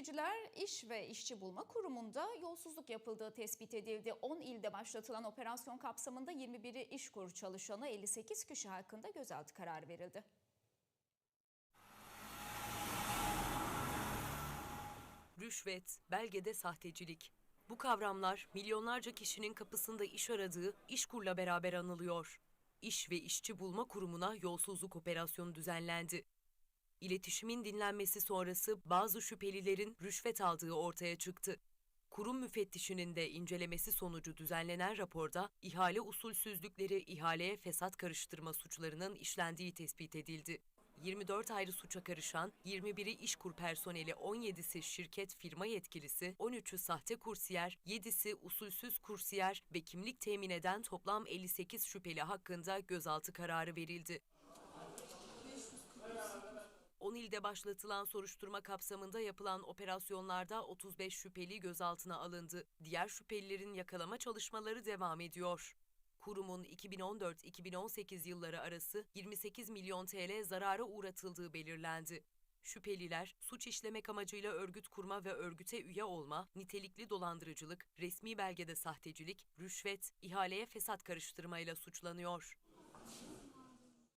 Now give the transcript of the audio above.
Mülteciler İş ve İşçi Bulma Kurumu'nda yolsuzluk yapıldığı tespit edildi. 10 ilde başlatılan operasyon kapsamında 21'i İşkur çalışanı 58 kişi hakkında gözaltı kararı verildi. Rüşvet, belgede sahtecilik. Bu kavramlar milyonlarca kişinin kapısında iş aradığı İşkur'la beraber anılıyor. İş ve İşçi Bulma Kurumu'na yolsuzluk operasyonu düzenlendi. İletişimin dinlenmesi sonrası bazı şüphelilerin rüşvet aldığı ortaya çıktı. Kurum müfettişinin de incelemesi sonucu düzenlenen raporda ihale usulsüzlükleri, ihaleye fesat karıştırma suçlarının işlendiği tespit edildi. 24 ayrı suça karışan 21'i işkur personeli, 17'si şirket firma yetkilisi, 13'ü sahte kursiyer, 7'si usulsüz kursiyer ve kimlik temin eden toplam 58 şüpheli hakkında gözaltı kararı verildi. 10 ilde başlatılan soruşturma kapsamında yapılan operasyonlarda 35 şüpheli gözaltına alındı. Diğer şüphelilerin yakalama çalışmaları devam ediyor. Kurumun 2014-2018 yılları arası 28 milyon TL zarara uğratıldığı belirlendi. Şüpheliler suç işlemek amacıyla örgüt kurma ve örgüte üye olma, nitelikli dolandırıcılık, resmi belgede sahtecilik, rüşvet, ihaleye fesat karıştırmayla suçlanıyor.